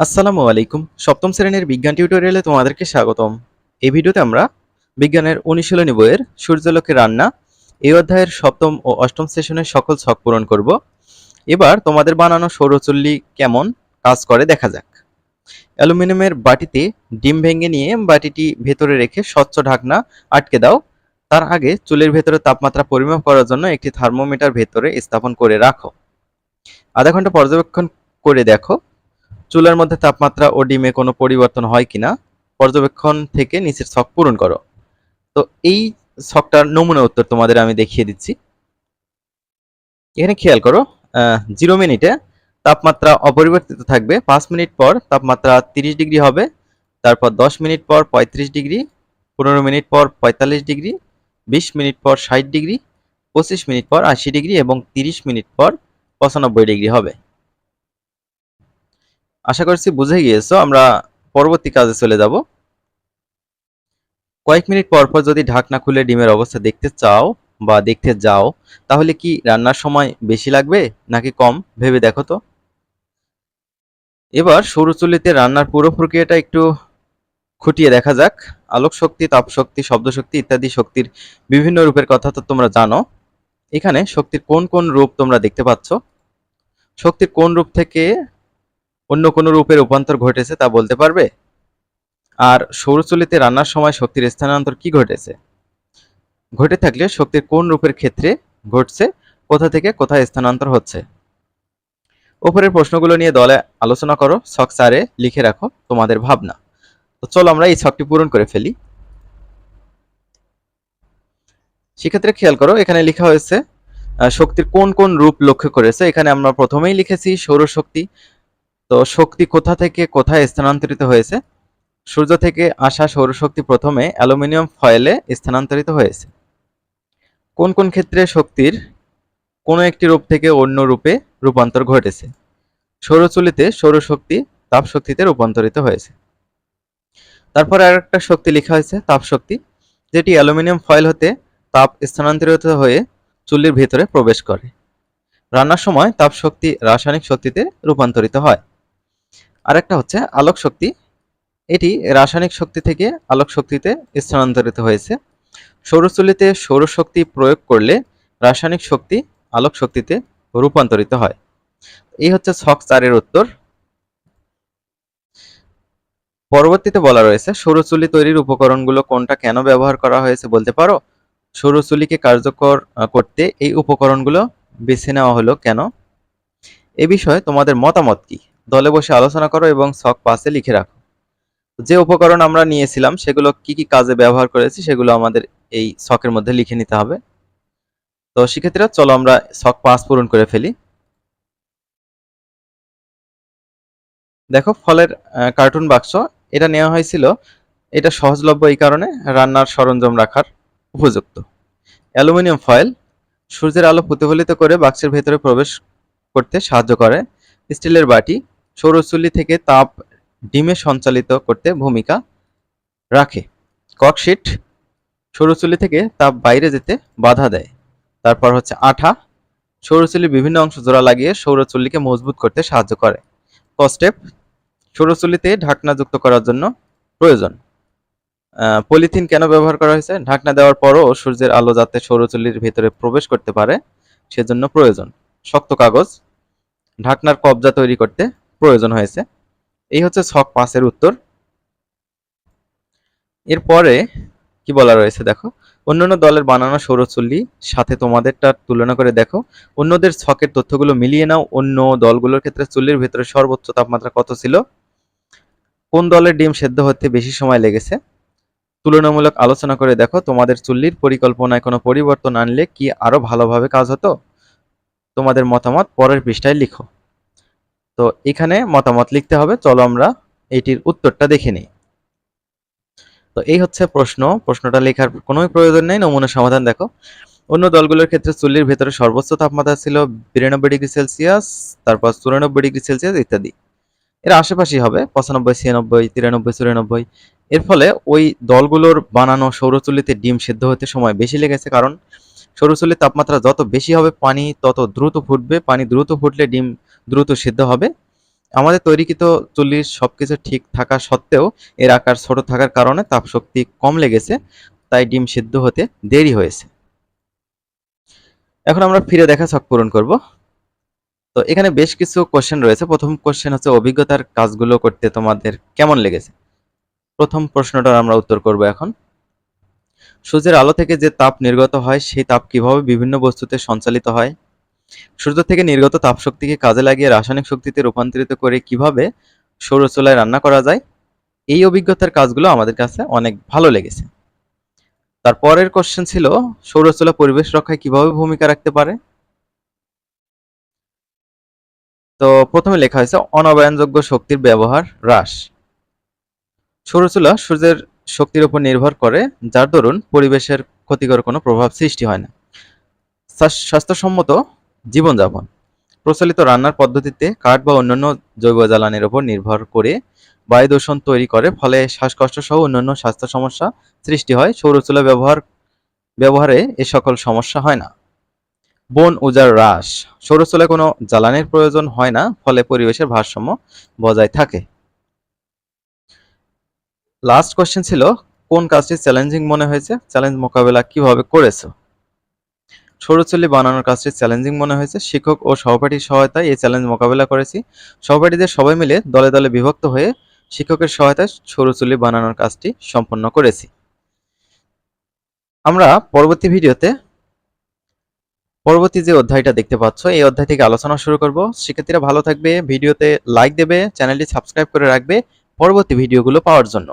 আসসালামু আলাইকুম। সপ্তম শ্রেণির বিজ্ঞান টিউটোরিয়ালে তোমাদেরকে স্বাগতম। এই ভিডিওতে আমরা বিজ্ঞানের অনুশীলনী বইয়ের সূর্যলোকে রান্না, এই অধ্যায়ের সপ্তম ও অষ্টম সেশনের সকল ছক পূরণ করব। এবার তোমাদের বানানো সৌরচুল্লি কেমন কাজ করে দেখা যাক। অ্যালুমিনিয়ামের বাটিতে ডিম ভেঙে নিয়ে বাটিটি ভেতরে রেখে স্বচ্ছ ঢাকনা আটকে দাও। তার আগে চুলের ভেতরে তাপমাত্রা পরিমাপ করার জন্য একটি থার্মোমিটার ভেতরে স্থাপন করে রাখো। আধা ঘণ্টা পর্যবেক্ষণ করে দেখো। চুলার মধ্যে তাপমাত্রা ও ডিমে কোনো পরিবর্তন হয় কিনা, পর্যবেক্ষণ থেকে নিচের ছক পূরণ করো। তো এই ছকটার নমুনা উত্তর তোমাদের আমি দেখিয়ে দিচ্ছি। এখানে খেয়াল করো জিরো মিনিটে তাপমাত্রা অপরিবর্তিত থাকবে, পাঁচ মিনিট পর তাপমাত্রা তিরিশ ডিগ্রি হবে, তারপর দশ মিনিট পর পঁয়ত্রিশ ডিগ্রি, পনেরো মিনিট পর পঁয়তাল্লিশ ডিগ্রি, বিশ মিনিট পর ষাট ডিগ্রি, পঁচিশ মিনিট পর আশি ডিগ্রি এবং তিরিশ মিনিট পর পঁচানব্বই ডিগ্রি হবে। আশা করছি বুঝে গিয়েছো, আমরা পরবর্তী কাজে চলে যাব। কয়েক মিনিট পর পর যদি ঢাকনা খুলে ডিমের অবস্থা দেখতে চাও বা দেখতে যাও, তাহলে কি রান্নার সময় বেশি লাগবে নাকি কম? ভেবে দেখো তো। এবার সরু চুলিতে রান্নার পুরো প্রক্রিয়াটা একটু খুঁটিয়ে দেখা যাক। আলোক শক্তি, তাপ শক্তি, শব্দ শক্তি ইত্যাদি শক্তির বিভিন্ন রূপের কথা তো তোমরা জানো। এখানে শক্তির কোন কোন রূপ তোমরা দেখতে পাচ্ছ? শক্তির কোন রূপ থেকে অন্য কোনো রূপে রূপান্তর ঘটেছে তা বলতে পারবে? আর সৌরচুলিতে রান্নার সময় শক্তির স্থানান্তর কি ঘটেছে? ঘটে থাকলে শক্তির কোন রূপের ক্ষেত্রে ঘটছে, কোথা থেকে কোথায় স্থানান্তর হচ্ছে? উপরের প্রশ্নগুলো নিয়ে দলে আলোচনা করো, ছক চারে লিখে রাখো তোমাদের ভাবনা। তো চলো আমরা এই ছকটি পূরণ করে ফেলি। সেক্ষেত্রে খেয়াল করো, এখানে লেখা হয়েছে শক্তির কোন কোন রূপ লক্ষ্য করেছে? এখানে আমরা প্রথমেই লিখেছি সৌরশক্তি তো শক্তি কোথা থেকে কোথায় স্থানান্তরিত হয়েছে? সূর্য থেকে আসা সৌরশক্তি প্রথমে অ্যালুমিনিয়াম ফয়েলে স্থানান্তরিত হয়েছে। কোন কোন ক্ষেত্রে শক্তির কোনো একটি রূপ থেকে অন্য রূপে রূপান্তর ঘটেছে? সৌরচুলিতে সৌরশক্তি তাপশক্তিতে রূপান্তরিত হয়েছে। তারপরে আর একটা শক্তি লেখা হয়েছে, তাপশক্তি, যেটি অ্যালুমিনিয়াম ফয়েল হতে তাপ স্থানান্তরিত হয়ে চুল্লির ভেতরে প্রবেশ করে। রান্নার সময় তাপশক্তি রাসায়নিক শক্তিতে রূপান্তরিত হয়। আরেকটা হচ্ছে আলোক শক্তি। এটি রাসায়নিক শক্তি থেকে আলোক শক্তিতে স্থানান্তরিত হয়েছে। সৌরচুল্লিতে সৌরশক্তি প্রয়োগ করলে রাসায়নিক শক্তি আলোক শক্তিতে রূপান্তরিত হয়। এই হচ্ছে ছক চারের উত্তর। পরবর্তীতে বলা রয়েছে, সৌরচুল্লি তৈরির উপকরণগুলো কোনটা কেন ব্যবহার করা হয়েছে বলতে পারো? সৌরচুল্লিকে কার্যকর করতে এই উপকরণগুলো বেছে নেওয়া হলো কেন? এ বিষয়ে তোমাদের মতামত কি? দলে বসে আলোচনা করো এবং ছক পাশে লিখে রাখো। যে উপকরণ আমরা নিয়েছিলাম, সেগুলো কি কি কাজে ব্যবহার করেছি, সেগুলো আমাদের এই ছকের মধ্যে লিখে নিতে হবে। তো শিক্ষার্থীরা, চলো আমরা ছক পাঁচ পূরণ করে ফেলি। দেখো, ফলের কার্টুন বাক্স, এটা নেওয়া হয়েছিল, এটা সহজলভ্য এই কারণে রান্নার সরঞ্জাম রাখার উপযুক্ত। অ্যালুমিনিয়াম ফয়েল, সূর্যের আলো প্রতিফলিত করে বাক্সের ভেতরে প্রবেশ করতে সাহায্য করে। স্টিলের বাটি সৌরচুল্লি থেকে তাপ ডিমে সঞ্চালিত করতে ভূমিকা রাখে। ককশিট সৌরচুল্লি থেকে তাপ বাইরে যেতে বাধা দেয়। তারপর হচ্ছে আঠা। সৌরচুল্লির বিভিন্ন অংশ জোড়া লাগিয়ে সৌরচুল্লিকে মজবুত করতে সাহায্য করে। কস্টেপ সৌরচুল্লিতে ঢাকনা যুক্ত করার জন্য প্রয়োজন। পলিথিন কেন ব্যবহার করা হয়েছে? ঢাকনা দেওয়ার পরও সূর্যের আলো যাতে সৌরচুল্লির ভেতরে প্রবেশ করতে পারে, সেজন্য প্রয়োজন। শক্ত কাগজ। ঢাকনার কবজা তৈরি করতে প্রয়োজন হয়েছে। এই হচ্ছে ছক পাঁচের উত্তর। এরপরে কি বলা রয়েছে দেখো? অন্যান্য দলের বানানো সৌরচুল্লি সাথে তোমাদেরটা তুলনা করে দেখো। অন্যদের ছকের তথ্যগুলো মিলিয়ে নাও, অন্য দলগুলোর ক্ষেত্রে চুল্লির ভেতরে সর্বোচ্চ তাপমাত্রা কত ছিল? কোন দলের ডিম সেদ্ধ হতে বেশি সময় লেগেছে? তুলনামূলক আলোচনা করে দেখো, তোমাদের চুল্লির পরিকল্পনায় কোনো পরিবর্তন আনলে কি আরও ভালোভাবে কাজ হতো? তোমাদের মতামত পরের পৃষ্ঠায় লিখো। তো এখানে মতামত লিখতে হবে। চলো আমরা এটির উত্তরটা দেখে নিই। তো এই হচ্ছে প্রশ্ন। প্রশ্নটা লেখার কোনো প্রয়োজন নেই, নমুনা সমাধান দেখো। অন্য দলগুলোর ক্ষেত্রে চুল্লির ভেতরে সর্বোচ্চ তাপমাত্রা ছিল বিরানব্বই ডিগ্রি সেলসিয়াস, তারপর চুরানব্বই ডিগ্রি সেলসিয়াস ইত্যাদি। এর আশেপাশেই হবে, পঁচানব্বই, ছিয়ানব্বই, তিরানব্বই, চুরানব্বই। এর ফলে ওই দলগুলোর বানানো সৌরচুল্লিতে ডিম সিদ্ধ হতে সময় বেশি লেগেছে কারণ সৌরচুল্লির তাপমাত্রা যত বেশি হবে, পানি তত দ্রুত ফুটবে। পানি দ্রুত ফুটলে ডিম দ্রুত সিদ্ধ হবে। আমাদের তৈরিকৃত চুল্লির সবকিছু ঠিক থাকা সত্ত্বেও এর আকার ছোট থাকার কারণে তাপশক্তি কম লেগেছে, তাই ডিম সিদ্ধ হতে দেরি হয়েছে। এখন আমরা ফিরে দেখা ছক পূরণ করব। তো এখানে বেশ কিছু কোশ্চেন রয়েছে। প্রথম কোশ্চেন হচ্ছে, অভিজ্ঞতার কাজগুলো করতে তোমাদের কেমন লেগেছে? প্রথম প্রশ্নটার আমরা উত্তর করব এখন। সূর্যের আলো থেকে যে তাপ নির্গত হয়, সেই তাপ কীভাবে বিভিন্ন বস্তুতে সঞ্চালিত হয়? সূর্য থেকে নির্গত তাপশক্তিকে কাজে লাগিয়ে রাসায়নিক শক্তিতে রূপান্তরিত করে কীভাবে সৌরচুলায় রান্না করা যায়? এই অভিজ্ঞতার কাজগুলো আমাদের কাছে অনেক ভালো লেগেছে। তারপরের কোশ্চেন ছিল সৌরচুলা পরিবেশ রক্ষায় কীভাবে ভূমিকা রাখতে পারে? তো প্রথমে লেখা হয়েছে অনবায়নযোগ্য শক্তির ব্যবহার হ্রাস। সৌরচুলা সূর্যের শক্তির উপর নির্ভর করে, যার দরুন পরিবেশের ক্ষতিকর কোনো প্রভাব সৃষ্টি হয় না। স্বাস্থ্যসম্মত জীবনযাপন। প্রচলিত রান্নার পদ্ধতিতে কাঠ বা অন্যান্য জৈব জ্বালানির উপর নির্ভর করে বায়ু দূষণ তৈরি করে, ফলে শ্বাসকষ্ট সহ অন্যান্য স্বাস্থ্য সমস্যা সৃষ্টি হয়। সৌরচুলা ব্যবহার, ব্যবহারে এ সকল সমস্যা হয় না। বন উজাড় হ্রাস। সৌরচুলায় কোনো জ্বালানির প্রয়োজন হয় না, ফলে পরিবেশের ভারসাম্য বজায় থাকে। লাস্ট কোশ্চেন ছিল, কোন কাজটি চ্যালেঞ্জিং মনে হয়েছে? চ্যালেঞ্জ মোকাবেলা কীভাবে করেছ? সৌরচুল্লি বানানোর কাজটি চ্যালেঞ্জিং মনে হয়েছে। শিক্ষক ও সহপাঠীর সহায়তায় এই চ্যালেঞ্জ মোকাবেলা করেছি। সহপাঠীদের সবাই মিলে দলে দলে বিভক্ত হয়ে শিক্ষকের সহায়তায় সৌরচুল্লি বানানোর কাজটি সম্পন্ন করেছি। আমরা পরবর্তী ভিডিওতে পরবর্তী যে অধ্যায়টা দেখতে পাচ্ছ, এই অধ্যায় থেকে আলোচনা শুরু করব। শিক্ষার্থীরা ভালো থাকবে, ভিডিওতে লাইক দেবে, চ্যানেলটি সাবস্ক্রাইব করে রাখবে। পরবর্তী ভিডিওগুলো পাওয়ার জন্য।